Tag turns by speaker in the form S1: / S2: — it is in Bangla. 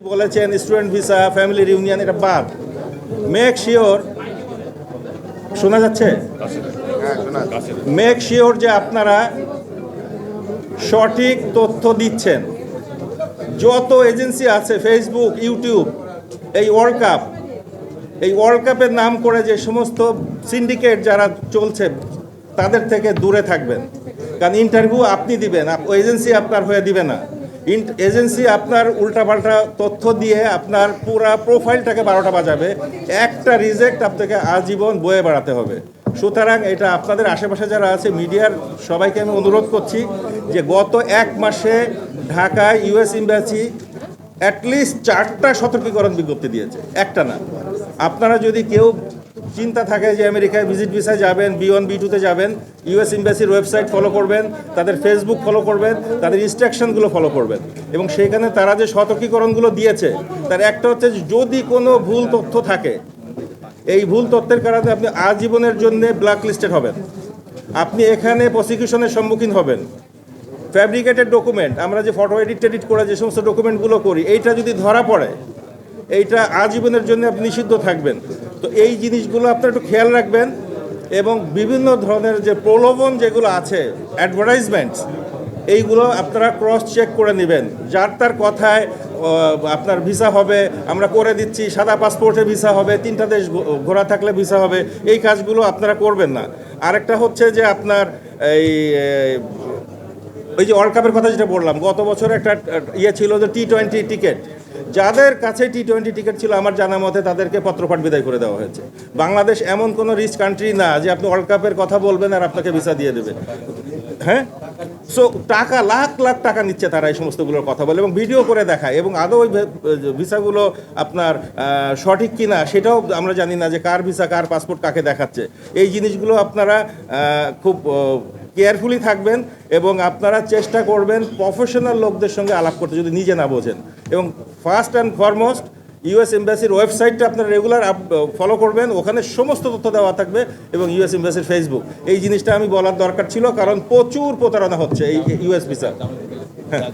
S1: বলেছেন স্টুডেন্ট ভিসা ফ্যামিলি রিউনিয়ন এটা বাদ। মেক শিওর শোনা যাচ্ছে? মেক শিওর যে আপনারা সঠিক তথ্য দিচ্ছেন। যত এজেন্সি আছে ফেসবুক ইউটিউব এই ওয়ার্ল্ড কাপ এই ওয়ার্ল্ড কাপের নাম করে যে সমস্ত সিন্ডিকেট যারা চলছে তাদের থেকে দূরে থাকবেন। কারণ ইন্টারভিউ আপনি দিবেন এজেন্সি আপনার হয়ে দিবে না। এজেন্সি আপনার উল্টাপাল্টা তথ্য দিয়ে আপনার পুরা প্রোফাইলটাকে বারোটা বাজাবে। একটা রিজেক্ট আপনাকে আজীবন বয়ে বেড়াতে হবে। সুতরাং এটা আপনাদের আশেপাশে যারা আছে, মিডিয়ার সবাইকে আমি অনুরোধ করছি যে গত এক মাসে ঢাকায় ইউএস এম্বাসি অ্যাটলিস্ট চারটা সতর্কীকরণ বিজ্ঞপ্তি দিয়েছে। একটা না। আপনারা যদি কেউ চিন্তা থাকে যে আমেরিকায় ভিজিট ভিসায় যাবেন বি ওয়ান বি টুতে যাবেন ইউএস এম্বাসির ওয়েবসাইট ফলো করবেন, তাদের ফেসবুক ফলো করবেন, তাদের ইনস্ট্রাকশনগুলো ফলো করবেন। এবং সেখানে তারা যে সতর্কীকরণগুলো দিয়েছে, তার একটা হচ্ছে যদি কোনো ভুল তথ্য থাকে, এই ভুল তথ্যের কারণে আপনি আজীবনের জন্য ব্ল্যাক লিস্টেড হবেন। আপনি এখানে প্রসিকিউশনের সম্মুখীন হবেন। ফ্যাব্রিকেটেড ডকুমেন্ট আমরা যে ফটো এডিট টেডিট করে যে সমস্ত ডকুমেন্টগুলো করি, এইটা যদি ধরা পড়ে এইটা আজীবনের জন্য আপনি নিষিদ্ধ থাকবেন। তো এই জিনিসগুলো আপনারা একটু খেয়াল রাখবেন এবং বিভিন্ন ধরনের যে প্রলোভন যেগুলো আছে অ্যাডভার্টাইজমেন্টস এইগুলো আপনারা ক্রস চেক করে নেবেন। যার তার কথায় আপনার ভিসা হবে, আমরা করে দিচ্ছি, সাদা পাসপোর্টে ভিসা হবে, তিনটা দেশ ঘোরা থাকলে ভিসা হবে, এই কাজগুলো আপনারা করবেন না। আরেকটা হচ্ছে যে আপনার এই ওই যে ওয়ার্ল্ড কাপের কথা যেটা বললাম, গত বছর একটা ইয়ে ছিল যে টি টোয়েন্টি টিকিট যাদের কাছে টি টোয়েন্টি টিকিট ছিল, আমার জানা মতে তাদেরকে পত্রপাঠ বিদায় করে দেওয়া হয়েছে। বাংলাদেশ এমন কোনো রিচ কান্ট্রি না যে আপনি ওয়ার্ল্ড কাপের কথা বলবেন আর আপনাকে ভিসা দিয়ে দেবে। হ্যাঁ? সো টাকা, লাখ লাখ টাকা নিচ্ছে তারা এই সমস্তগুলোর কথা বলে এবং ভিডিও করে দেখায় এবং আদৌ ওই ভিসাগুলো আপনার সঠিক কিনা সেটাও আমরা জানি না যে কার ভিসা কার পাসপোর্ট কাকে দেখাচ্ছে। এই জিনিসগুলো আপনারা খুব কেয়ারফুলি থাকবেন এবং আপনারা চেষ্টা করবেন প্রফেশনাল লোকদের সঙ্গে আলাপ করতে যদি নিজে না বোঝেন। এবং ফার্স্ট অ্যান্ড ফরমোস্ট ইউএস এম্বাসির ওয়েবসাইটটা আপনারা রেগুলার ফলো করবেন। ওখানে সমস্ত তথ্য দেওয়া থাকবে এবং ইউএস এম্বাসির ফেসবুক। এই জিনিসটা আমি বলার দরকার ছিল, কারণ প্রচুর প্রতারণা হচ্ছে এই ইউএস ভিসা।